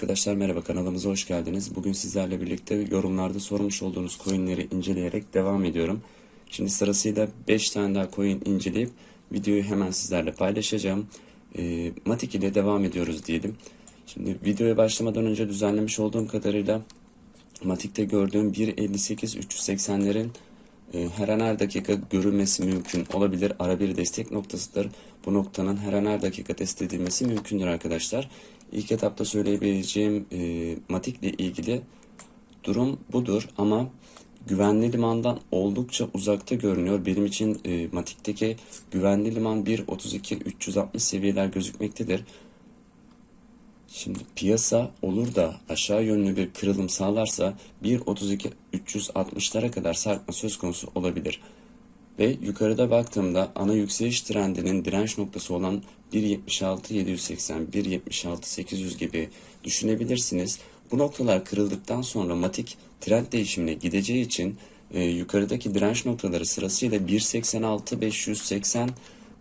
Arkadaşlar merhaba kanalımıza hoş geldiniz. Bugün sizlerle birlikte yorumlarda sormuş olduğunuz coinleri inceleyerek devam ediyorum. Şimdi sırasıyla 5 tane daha coin inceleyip videoyu hemen sizlerle paylaşacağım. E, Matik ile devam ediyoruz diyelim. Şimdi videoya başlamadan önce düzenlemiş olduğum kadarıyla Matik'te gördüğüm 1.58-380'lerin e, her an her dakika görülmesi mümkün olabilir. Ara bir destek noktasıdır. Bu noktanın her an her dakika test edilmesi mümkündür arkadaşlar. İlk etapta söyleyebileceğim e, Matik ile ilgili durum budur ama güvenli limandan oldukça uzakta görünüyor. Benim için e, Matik'teki güvenli liman 1.32-360 seviyeler gözükmektedir. Şimdi piyasa olur da aşağı yönlü bir kırılım sağlarsa 1.32-360'lara kadar sarkma söz konusu olabilir. Ve yukarıda baktığımda ana yükseliş trendinin direnç noktası olan 1.76-780, 1.76-800 gibi düşünebilirsiniz. Bu noktalar kırıldıktan sonra matik trend değişimine gideceği için e, yukarıdaki direnç noktaları sırasıyla 1.86, 580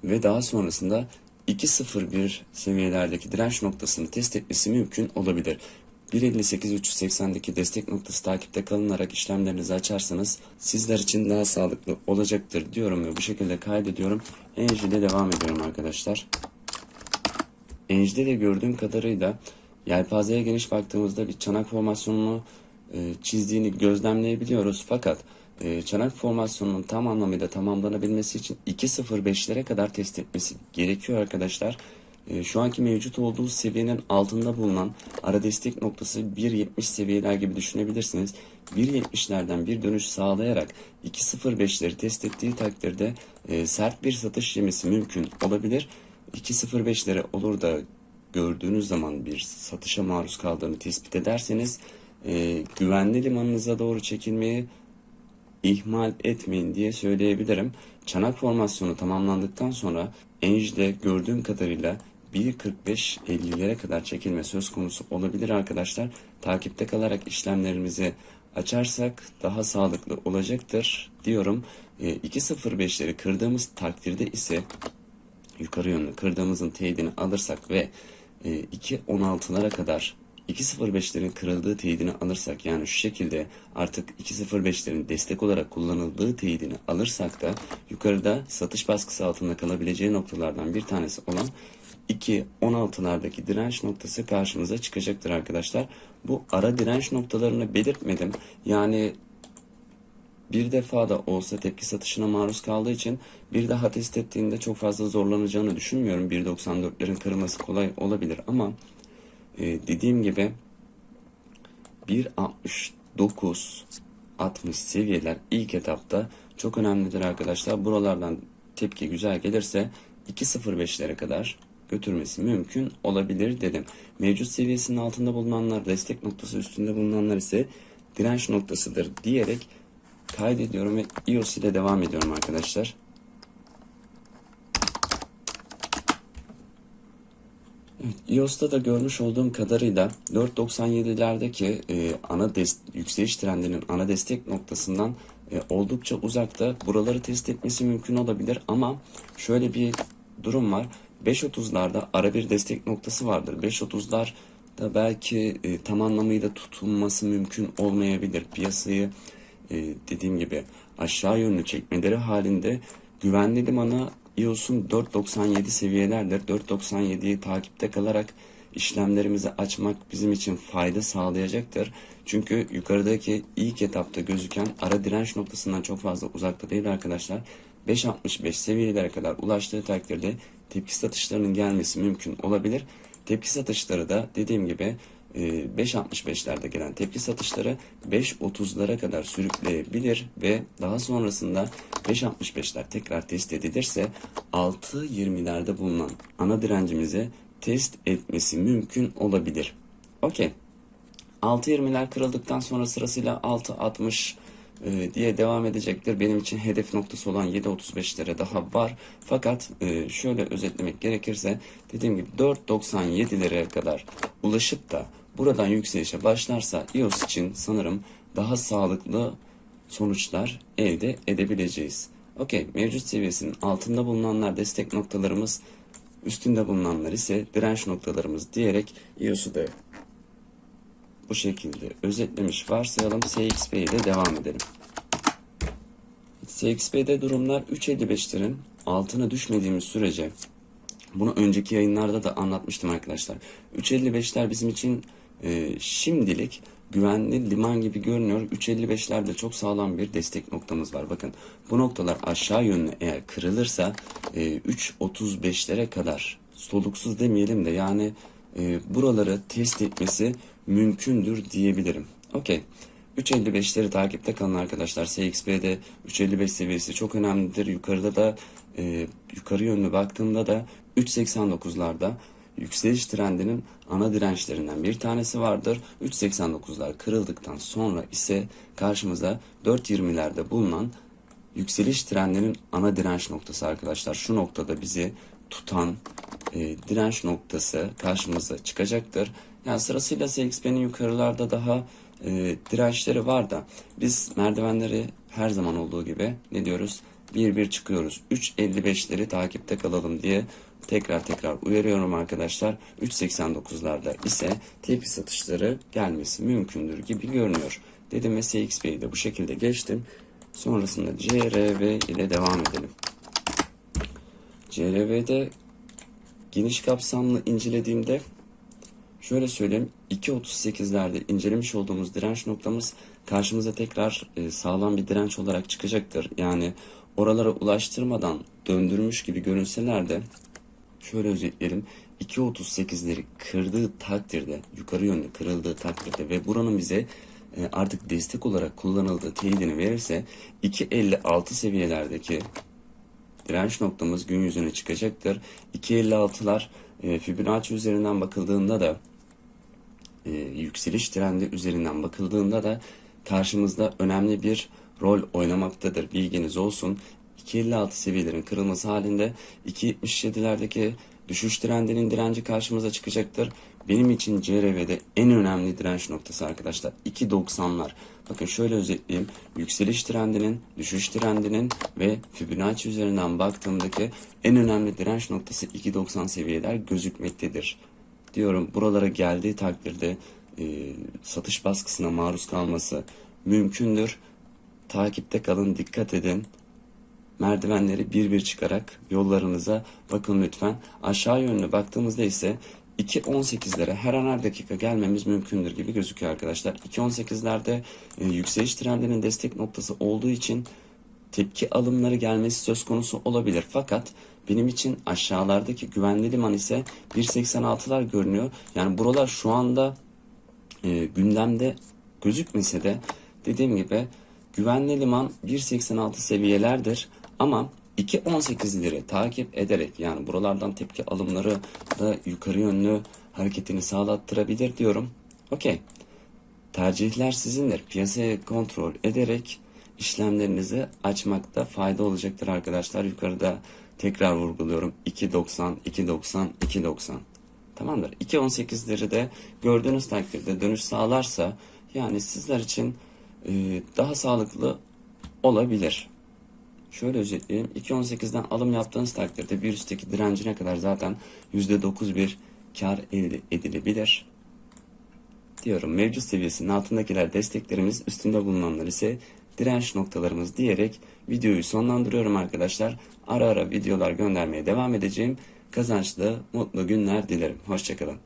ve daha sonrasında 2.01 seviyelerdeki direnç noktasını test etmesi mümkün olabilir. 1.58-380'deki destek noktası takipte kalınarak işlemlerinizi açarsanız sizler için daha sağlıklı olacaktır diyorum ve bu şekilde kaydediyorum. Enji ile devam ediyorum arkadaşlar. Enji'de de gördüğüm kadarıyla yelpazeye geniş baktığımızda bir çanak formasyonunu e, çizdiğini gözlemleyebiliyoruz. Fakat e, çanak formasyonunun tam anlamıyla tamamlanabilmesi için 2.05'lere kadar test etmesi gerekiyor arkadaşlar. E, şu anki mevcut olduğu seviyenin altında bulunan ara destek noktası 1.70 seviyeler gibi düşünebilirsiniz. 1.70'lerden bir dönüş sağlayarak 2.05'leri test ettiği takdirde e, sert bir satış yemesi mümkün olabilir. 2.05'lere olur da gördüğünüz zaman bir satışa maruz kaldığını tespit ederseniz e, güvenli limanınıza doğru çekilmeyi ihmal etmeyin diye söyleyebilirim. Çanak formasyonu tamamlandıktan sonra Enj'de gördüğüm kadarıyla 1.45-50'lere kadar çekilme söz konusu olabilir arkadaşlar. Takipte kalarak işlemlerimizi açarsak daha sağlıklı olacaktır diyorum. E, 2.05'leri kırdığımız takdirde ise yukarı yönlü kırdığımızın teyidini alırsak ve e, 2.16'lara kadar 2.05'lerin kırıldığı teyidini alırsak yani şu şekilde artık 2.05'lerin destek olarak kullanıldığı teyidini alırsak da yukarıda satış baskısı altında kalabileceği noktalardan bir tanesi olan 2.16'lardaki direnç noktası karşımıza çıkacaktır arkadaşlar. Bu ara direnç noktalarını belirtmedim. Yani bir defa da olsa tepki satışına maruz kaldığı için bir daha test ettiğinde çok fazla zorlanacağını düşünmüyorum. 1.94'lerin kırılması kolay olabilir ama e, dediğim gibi 1.69 60 seviyeler ilk etapta çok önemlidir arkadaşlar. Buralardan tepki güzel gelirse 2.05'lere kadar götürmesi mümkün olabilir dedim. Mevcut seviyesinin altında bulunanlar, destek noktası üstünde bulunanlar ise direnç noktasıdır diyerek kaydediyorum ve iOS ile devam ediyorum arkadaşlar. iOS'ta da görmüş olduğum kadarıyla 4.97'lerdeki e, ana yükseliş trendinin ana destek noktasından e, oldukça uzakta. Buraları test etmesi mümkün olabilir ama şöyle bir durum var. 5.30'larda ara bir destek noktası vardır. 5.30'lar da belki e, tam anlamıyla tutunması mümkün olmayabilir. Piyasayı e, dediğim gibi aşağı yönlü çekmeleri halinde güvenli limana iOS'un 4.97 seviyelerdir. 4.97'yi takipte kalarak işlemlerimizi açmak bizim için fayda sağlayacaktır. Çünkü yukarıdaki ilk etapta gözüken ara direnç noktasından çok fazla uzakta değil arkadaşlar. 5.65 seviyelere kadar ulaştığı takdirde tepki satışlarının gelmesi mümkün olabilir. Tepki satışları da dediğim gibi 5.65'lerde e, gelen tepki satışları 5.30'lara kadar sürükleyebilir ve daha sonrasında 5.65'ler tekrar test edilirse 6.20'lerde bulunan ana direncimizi test etmesi mümkün olabilir. Okey. 6.20'ler kırıldıktan sonra sırasıyla 6.60 e, diye devam edecektir. Benim için hedef noktası olan 7.35'lere daha var. Fakat e, şöyle özetlemek gerekirse dediğim gibi 4.97'lere kadar ulaşıp da buradan yükselişe başlarsa iOS için sanırım daha sağlıklı sonuçlar elde edebileceğiz. Okey mevcut seviyesinin altında bulunanlar destek noktalarımız üstünde bulunanlar ise direnç noktalarımız diyerek iOS'u da bu şekilde özetlemiş varsayalım. SXP ile devam edelim. SXP'de durumlar 3.55'lerin altına düşmediğimiz sürece bunu önceki yayınlarda da anlatmıştım arkadaşlar. 3.55'ler bizim için e, şimdilik güvenli liman gibi görünüyor. 3.55'lerde çok sağlam bir destek noktamız var. Bakın bu noktalar aşağı yönlü eğer kırılırsa e, 3.35'lere kadar soluksuz demeyelim de yani e, buraları test etmesi mümkündür diyebilirim. Okey. 3.55'leri takipte kalın arkadaşlar. SXP'de 3.55 seviyesi çok önemlidir. Yukarıda da e, yukarı yönlü baktığımda da 3.89'larda yükseliş trendinin ana dirençlerinden bir tanesi vardır. 3.89'lar kırıldıktan sonra ise karşımıza 4.20'lerde bulunan yükseliş trendinin ana direnç noktası arkadaşlar. Şu noktada bizi tutan e, direnç noktası karşımıza çıkacaktır. Yani sırasıyla CXP'nin yukarılarda daha e, dirençleri var da biz merdivenleri her zaman olduğu gibi ne diyoruz? Bir bir çıkıyoruz. 3.55'leri takipte kalalım diye tekrar tekrar uyarıyorum arkadaşlar. 3.89'larda ise tepi satışları gelmesi mümkündür gibi görünüyor. Dedim ve CXP'yi de bu şekilde geçtim. Sonrasında CRV ile devam edelim. CRV'de geniş kapsamlı incelediğimde şöyle söyleyeyim 2.38'lerde incelemiş olduğumuz direnç noktamız karşımıza tekrar e, sağlam bir direnç olarak çıkacaktır. Yani oralara ulaştırmadan döndürmüş gibi görünseler de şöyle özetleyelim 2.38'leri kırdığı takdirde yukarı yönlü kırıldığı takdirde ve buranın bize e, artık destek olarak kullanıldığı teyidini verirse 2.56 seviyelerdeki direnç noktamız gün yüzüne çıkacaktır. 2.56'lar e, Fibonacci üzerinden bakıldığında da e, yükseliş trendi üzerinden bakıldığında da karşımızda önemli bir rol oynamaktadır. Bilginiz olsun. 2.56 seviyelerin kırılması halinde 2.77'lerdeki düşüş trendinin direnci karşımıza çıkacaktır. Benim için CRV'de en önemli direnç noktası arkadaşlar 2.90'lar. Bakın şöyle özetleyeyim. Yükseliş trendinin, düşüş trendinin ve Fibonacci üzerinden baktığımdaki en önemli direnç noktası 2.90 seviyeler gözükmektedir. Diyorum buralara geldiği takdirde e, satış baskısına maruz kalması mümkündür. Takipte kalın, dikkat edin merdivenleri bir bir çıkarak yollarınıza bakın lütfen. Aşağı yönlü baktığımızda ise 2.18'lere her an her dakika gelmemiz mümkündür gibi gözüküyor arkadaşlar. 2.18'lerde e, yükseliş trendinin destek noktası olduğu için tepki alımları gelmesi söz konusu olabilir. Fakat benim için aşağılardaki güvenli liman ise 1.86'lar görünüyor. Yani buralar şu anda e, gündemde gözükmese de dediğim gibi güvenli liman 1.86 seviyelerdir. Ama 2.18'leri takip ederek yani buralardan tepki alımları da yukarı yönlü hareketini sağlattırabilir diyorum. Okey. Tercihler sizindir. Piyasayı kontrol ederek işlemlerinizi açmakta fayda olacaktır arkadaşlar. Yukarıda tekrar vurguluyorum. 2.90, 2.90, 2.90. Tamamdır. 2.18'leri de gördüğünüz takdirde dönüş sağlarsa yani sizler için daha sağlıklı olabilir. Şöyle özetleyeyim. 2.18'den alım yaptığınız takdirde bir üstteki direncine kadar zaten %9 bir kar elde edilebilir. Diyorum mevcut seviyesinin altındakiler desteklerimiz üstünde bulunanlar ise direnç noktalarımız diyerek videoyu sonlandırıyorum arkadaşlar. Ara ara videolar göndermeye devam edeceğim. Kazançlı, mutlu günler dilerim. Hoşçakalın.